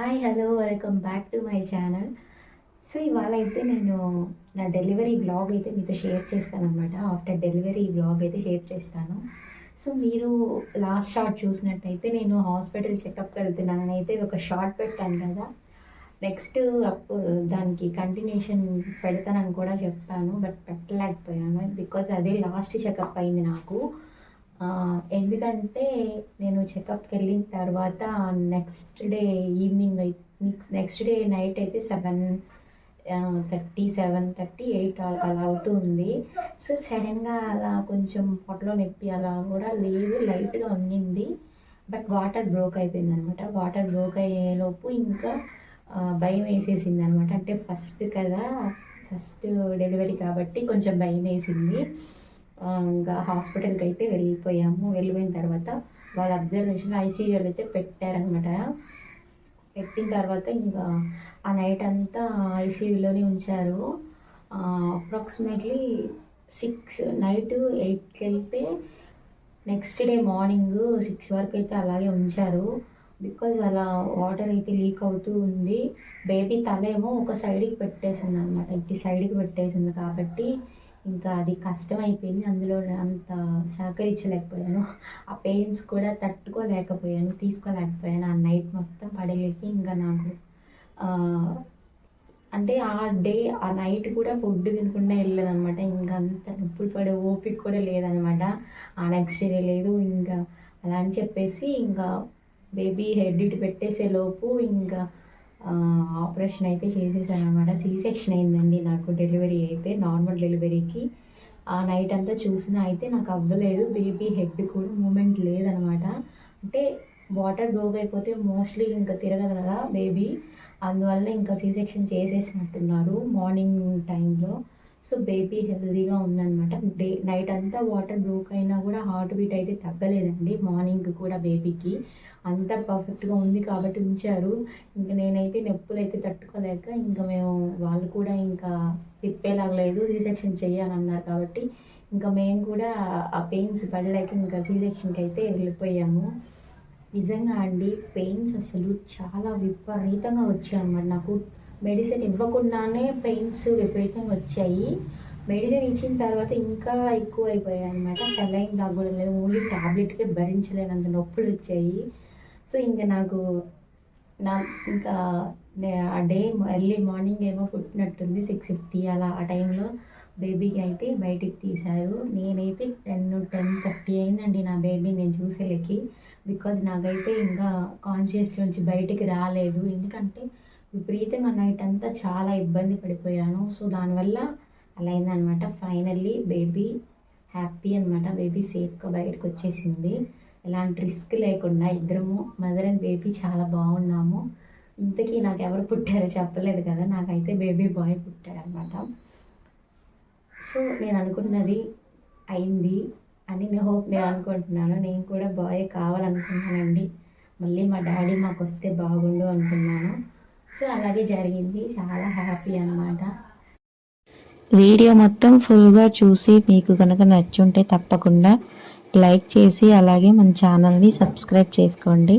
Hi hello welcome back to my channel so ఇవాళ అయితే నేను నా డెలివరీ బ్లాగ్ అయితే మీతో షేర్ చేస్తాను అనమాట ఆఫ్టర్ డెలివరీ బ్లాగ్ అయితే షేర్ చేస్తాను. సో మీరు లాస్ట్ షార్ట్ చూసినట్టయితే నేను హాస్పిటల్ చెకప్కి వెళ్తున్నానని అయితే ఒక షార్ట్ పెట్టాను కదా. నెక్స్ట్ అప్ దానికి కంటిన్యూషన్ పెడతానని కూడా చెప్పాను. బట్ పెట్టలేకపోయాను. బికాజ్ అదే లాస్ట్ చెకప్ అయింది నాకు. ఎందుకంటే నేను చెకప్కి వెళ్ళిన తర్వాత next day evening next day night అయితే seven thirty seven thirty eight అలా అవుతుంది సో సడన్గా అలా కొంచెం పొట్టలో నొప్పి అలా కూడా లేదు లైట్గా ఉన్నింది. బట్ వాటర్ బ్రోక్ అయిపోయింది అనమాట వాటర్ బ్రోక్ అయ్యేలోపు ఇంకా భయం వేసేసింది అనమాట అంటే ఫస్ట్ కదా ఫస్ట్ డెలివరీ కాబట్టి కొంచెం భయం వేసింది. ఇంకా హాస్పిటల్కి అయితే వెళ్ళిపోయాము. వెళ్ళిపోయిన తర్వాత వాళ్ళ అబ్జర్వేషన్ ఐసీయూలో అయితే పెట్టారనమాట పెట్టిన తర్వాత ఇంకా ఆ నైట్ అంతా ఐసీయూలోనే ఉంచారు. అప్రాక్సిమేట్లీ సిక్స్ నైట్ ఎయిట్కి వెళ్తే నెక్స్ట్ డే మార్నింగ్ సిక్స్ వరకు అయితే అలాగే ఉంచారు. బికాజ్ అలా వాటర్ అయితే లీక్ అవుతూ ఉంది. బేబీ తలేమో ఒక సైడ్కి పెట్టేసింది అనమాట ఇటు సైడ్కి పెట్టేసింది కాబట్టి ఇంకా అది కష్టం అయిపోయింది అందులో అంత సహకరించలేకపోయాను. ఆ పెయిన్స్ కూడా తట్టుకోలేకపోయాను తీసుకోలేకపోయాను. ఆ నైట్ మొత్తం పడలేక ఇంకా నాకు అంటే ఆ డే ఆ నైట్ కూడా ఫుడ్ తినకుండా వెళ్ళలేదనమాట ఇంకా అంత నొప్పులు పడే ఓపిక కూడా లేదనమాట ఆ నెక్స్ట్ డే లేదు ఇంకా అలా అని చెప్పేసి ఇంకా బేబీ హెడ్ ఇటు పెట్టేసే లోపు ఇంకా ఆపరేషన్ అయితే చేసేసాను అనమాట సీ సెక్షన్ అయిందండి నాకు డెలివరీ అయితే నార్మల్ డెలివరీకి. ఆ నైట్ అంతా చూసినా అయితే నాకు అవ్వలేదు. బేబీ హెడ్ కూడా మూమెంట్ లేదనమాట అంటే వాటర్ బ్లోగ్ అయిపోతే మోస్ట్లీ ఇంకా తిరగదు కదా బేబీ. అందువల్ల ఇంకా సీ సెక్షన్ చేసేసినట్టున్నారు మార్నింగ్ టైంలో. సో బేబీ హెల్దీగా ఉందన్నమాట. డే నైట్ అంతా వాటర్ బ్రోక్ అయినా కూడా హార్ట్ బీట్ అయితే తగ్గలేదండి. మార్నింగ్ కూడా బేబీకి అంతా పర్ఫెక్ట్గా ఉంది కాబట్టి ఉంచారు. ఇంకా నేనైతే నొప్పులు అయితే తట్టుకోలేక ఇంకా మేము వాళ్ళు కూడా ఇంకా తిప్పేలాగలేదు సీ సెక్షన్ చేయాలన్నారు కాబట్టి ఇంకా మేము కూడా ఆ పెయిన్స్ పడలేక ఇంకా సీ సెక్షన్కి అయితే వెళ్ళిపోయాము. నిజంగా అండి పెయిన్స్ అసలు చాలా విపరీతంగా వచ్చాయి అన్నమాట నాకు మెడిసిన్ ఇవ్వకుండానే పెయిన్స్ విపరీతంగా వచ్చాయి. మెడిసిన్ ఇచ్చిన తర్వాత ఇంకా ఎక్కువ అయిపోయాయి అనమాట సెలైన్ తాగడం లేదు. ఓన్లీ ట్యాబ్లెట్కే భరించలేనంత నొప్పులు వచ్చాయి. సో ఇంకా నాకు నా ఇంకా ఆ డే ఎర్లీ మార్నింగ్ ఏమో పుట్టినట్టుంది సిక్స్ ఫిఫ్టీ అలా ఆ టైంలో. బేబీకి అయితే బయటికి తీశారు. నేనైతే టెన్ టెన్ థర్టీ అయిందండి నా బేబీ నేను చూసేలేకి. బికాజ్ నాకైతే ఇంకా కాన్షియస్ నుంచి బయటికి రాలేదు. ఎందుకంటే విపరీతంగా నైట్ అంతా చాలా ఇబ్బంది పడిపోయాను. సో దానివల్ల అలా అయిందనమాట ఫైనల్లీ బేబీ హ్యాపీ అనమాట బేబీ సేఫ్గా బయటకు వచ్చేసింది. ఎలాంటి రిస్క్ లేకుండా ఇద్దరము మదర్ అండ్ బేబీ చాలా బాగున్నాము. ఇంతకీ నాకు ఎవరు పుట్టారో చెప్పలేదు కదా. నాకైతే బేబీ బాయ్ పుట్టాడు అనమాట సో నేను అనుకున్నది అయింది అని నేను హోప్ నేను అనుకుంటున్నాను. నేను కూడా బాయ్ కావాలనుకున్నానండి మళ్ళీ మా డాడీ మాకు వస్తే బాగుండు అనుకున్నాను. సో అలాగే జరిగింది. చాలా హ్యాపీ అనమాట వీడియో మొత్తం ఫుల్గా చూసి మీకు కనుక నచ్చుంటే తప్పకుండా లైక్ చేసి అలాగే మన ఛానల్ని సబ్స్క్రైబ్ చేసుకోండి.